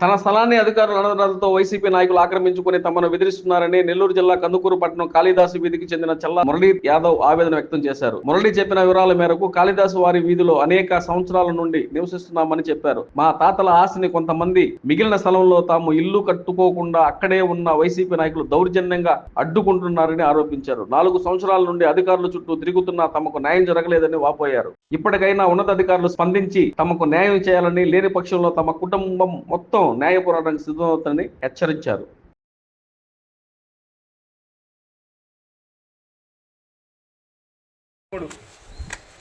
తన స్థలాన్ని అధికారుల అనదనలతో వైసీపీ నాయకులు ఆక్రమించుకుని తమను బెదిరిస్తున్నారని నెల్లూరు జిల్లా కందుకూరు పట్టణం కాళిదాసు వీధికి చెందిన చల్ల మురళీ యాదవ్ ఆవేదన వ్యక్తం చేశారు. మురళి చెప్పిన వివరాల మేరకు కాళిదాసు వారి వీధిలో అనేక సంవత్సరాల నుండి నివసిస్తున్నామని చెప్పారు. మా తాతల ఆస్తిని కొంతమంది మిగిలిన స్థలంలో తాము ఇల్లు కట్టుకోకుండా అక్కడే ఉన్న వైసీపీ నాయకులు దౌర్జన్యంగా అడ్డుకుంటున్నారని ఆరోపించారు. నాలుగు సంవత్సరాల నుండి అధికారుల చుట్టూ తిరుగుతున్నా తమకు న్యాయం జరగలేదని వాపోయారు. ఇప్పటికైనా ఉన్నతాధికారులు స్పందించి తమకు న్యాయం చేయాలని లేని పక్షంలో తమ కుటుంబం మొత్తం న్యాయ పోరాటానికి సిద్ధమవుతుందని హెచ్చరించారు.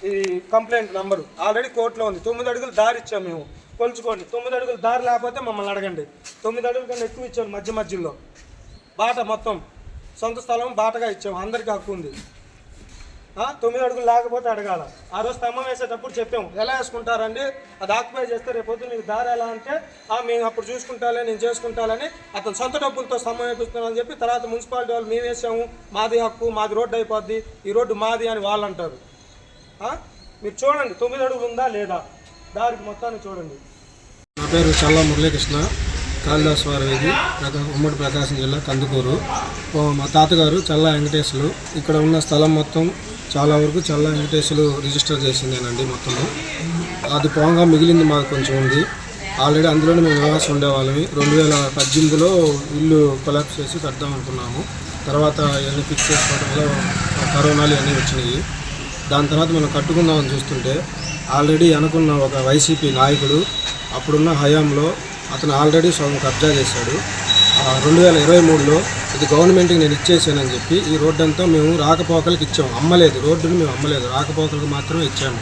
ఈ కంప్లైంట్ నంబరు ఆల్రెడీ కోర్టులో ఉంది. తొమ్మిది అడుగులు దారి ఇచ్చాం మేము. కొలుచుకోండి. తొమ్మిది అడుగులు దారి లేకపోతే మమ్మల్ని అడగండి. తొమ్మిది అడుగుల కన్నా ఎక్కువ ఇచ్చాం మధ్య మధ్యలో. బాట మొత్తం సొంత స్థలం బాటగా ఇచ్చాము అందరికీ హక్కు ఉంది. తొమ్మిది అడుగులు లేకపోతే అడగాల. ఆ రోజు స్తంభం వేసేటప్పుడు చెప్పాం ఎలా వేసుకుంటారండి? అది ఆక్యుపై చేస్తే రేపు నీకు దారి ఎలా అంటే "ఆ, మేము అప్పుడు చూసుకుంటాలే నేను చేసుకుంటాలని అతను సొంత డబ్బులతో స్తంభం వేపిస్తున్నానని చెప్పి తర్వాత మున్సిపాలిటీ వాళ్ళు మేము వేసాము. మాది హక్కు మాది రోడ్డు అయిపోద్ది ఈ రోడ్డు మాది అని వాళ్ళు అంటారు. మీరు చూడండి తొమ్మిది అడుగులు ఉందా లేదా? దారికి మొత్తాన్ని చూడండి. నా పేరు చల్ల మురళీకృష్ణ కాళిదాస్ వారి వీధి ఉమ్మడి ప్రకాశం జిల్లా కందుకూరు. మా తాతగారు చల్ల వెంకటేశ్వరు ఇక్కడ ఉన్న స్థలం మొత్తం చాలా వరకు చల్ల ఇన్విటేషన్లు రిజిస్టర్ చేసిందేనండి మొత్తము. అది పోగా మిగిలింది మాకు కొంచెం ఉంది. ఆల్రెడీ అందులోనే మేము నివాసం ఉండేవాళ్ళమి. రెండు వేల పద్దెనిమిదిలో ఇల్లు కొలాప్స్ చేసి కడదాం అనుకున్నాము. తర్వాత ఇవన్నీ ఫిక్స్ చేసుకోవడం వల్ల కరోనాలు ఇవన్నీ వచ్చినాయి. దాని తర్వాత మనం కట్టుకుందామని చూస్తుంటే ఆల్రెడీ అనుకున్న ఒక వైసీపీ నాయకుడు అప్పుడున్న హయాంలో అతను ఆల్రెడీ సగం కబ్జా చేశాడు. రెండు వేల ఇరవై మూడులో ఇది గవర్నమెంట్కి నేను ఇచ్చేసానని చెప్పి ఈ రోడ్డు అంతా మేము రాకపోకలకు ఇచ్చాము. అమ్మలేదు. రోడ్డును మేము అమ్మలేదు. రాకపోకలకు మాత్రమే ఇచ్చాము.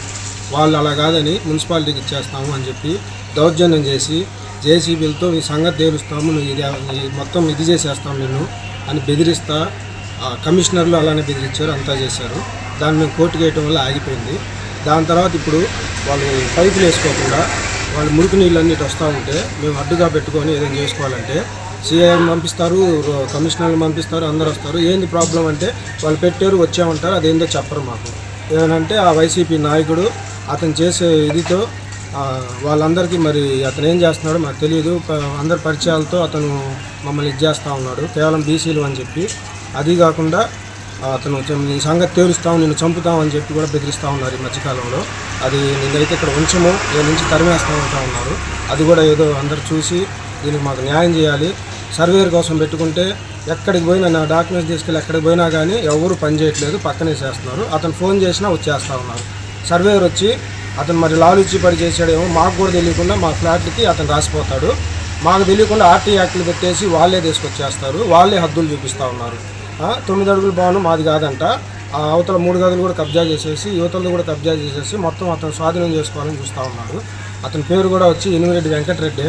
వాళ్ళు అలా కాదని మున్సిపాలిటీకి ఇచ్చేస్తాము అని చెప్పి దౌర్జన్యం చేసి జేసీబీలతో ఈ సంగతి తేలుస్తాము. నువ్వు ఇది మొత్తం ఇది చేసేస్తాం నేను అని బెదిరిస్తా ఆ కమిషనర్లు అలానే బెదిరించారు అంతా చేశారు. దాన్ని మేము కోర్టుకు వేయటం వల్ల ఆగిపోయింది. దాని తర్వాత ఇప్పుడు వాళ్ళు పైపులు వేసుకోకుండా వాళ్ళు మురికి నీళ్ళు అన్నిటి వస్తూ ఉంటే మేము అడ్డుగా పెట్టుకొని ఏదైనా చేసుకోవాలంటే సిఐని పంపిస్తారు కమిషనర్లు కమిషనర్ని పంపిస్తారు అందరు వస్తారు. ఏంది ప్రాబ్లం అంటే వాళ్ళు పెట్టారు వచ్చామంటారు అదేందో చెప్పరు మాకు. ఏమనంటే ఆ వైసీపీ నాయకుడు అతను చేసే ఇదితో వాళ్ళందరికీ మరి అతను ఏం చేస్తున్నాడో మాకు తెలియదు. అందరి పరిచయాలతో అతను మమ్మల్ని ఇది ఉన్నాడు. కేవలం బీసీలు అని చెప్పి. అది కాకుండా అతను నీ సంగతి తేలుస్తాం నిన్ను చంపుతాం అని చెప్పి కూడా బెదిరిస్తూ ఉన్నారు ఈ మధ్యకాలంలో. అది నిన్నైతే ఇక్కడ ఉంచము ఏ నుంచి తరిమేస్తూ ఉంటా ఉన్నారు. అది కూడా ఏదో అందరు చూసి దీనికి మాకు న్యాయం చేయాలి. సర్వేర్ కోసం పెట్టుకుంటే ఎక్కడికి పోయినా నా డాక్యుమెంట్స్ తీసుకెళ్ళి ఎక్కడికి పోయినా కానీ ఎవరు పని చేయట్లేదు పక్కనే చేస్తున్నారు. అతను ఫోన్ చేసినా వచ్చేస్తూ ఉన్నారు. సర్వేయర్ వచ్చి అతను మరి లాలుచి పడి చేసాడేమో మాకు కూడా తెలియకుండా మా ఫ్లాట్కి అతను రాసిపోతాడు. మాకు తెలియకుండా ఆర్టీ యాక్ట్లు పెట్టేసి వాళ్ళే తీసుకొచ్చేస్తారు. వాళ్ళే హద్దులు చూపిస్తూ ఉన్నారు. తొమ్మిది అడుగులు భవనం మాది కాదంట. ఆ అవతల మూడు గదులు కూడా కబ్జా చేసేసి యువతలు కూడా కబ్జా చేసేసి మొత్తం అతను స్వాధీనం చేసుకోవాలని చూస్తూ ఉన్నాడు. అతని పేరు కూడా వచ్చి ఎనిమిరెడ్డి వెంకటరెడ్డి.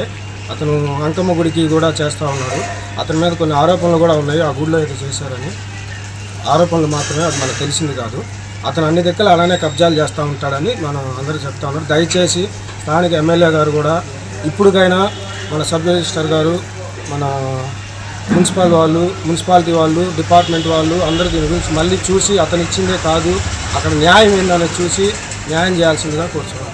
అతను అంకమ్మ గుడికి కూడా చేస్తూ ఉన్నాడు. అతని మీద కొన్ని ఆరోపణలు కూడా ఉన్నాయి. ఆ గుడిలో అయితే చేశారని. ఆరోపణలు మాత్రమే అది మనకు తెలిసింది కాదు. అతను అన్ని దిక్కలు అలానే కబ్జాలు చేస్తూ ఉంటాడని మనం అందరూ చెప్తా ఉన్నారు. దయచేసి స్థానిక ఎమ్మెల్యే గారు కూడా ఇప్పటికైనా మన సబ్ రిజిస్టర్ గారు మన మున్సిపల్ వాళ్ళు మున్సిపాలిటీ వాళ్ళు డిపార్ట్మెంట్ వాళ్ళు అందరూ దీని గురించి మళ్ళీ చూసి అతను ఇచ్చిందే కాదు అక్కడ న్యాయం ఏందనేది చూసి న్యాయం చేయాల్సిందిగా కోరుతున్నాను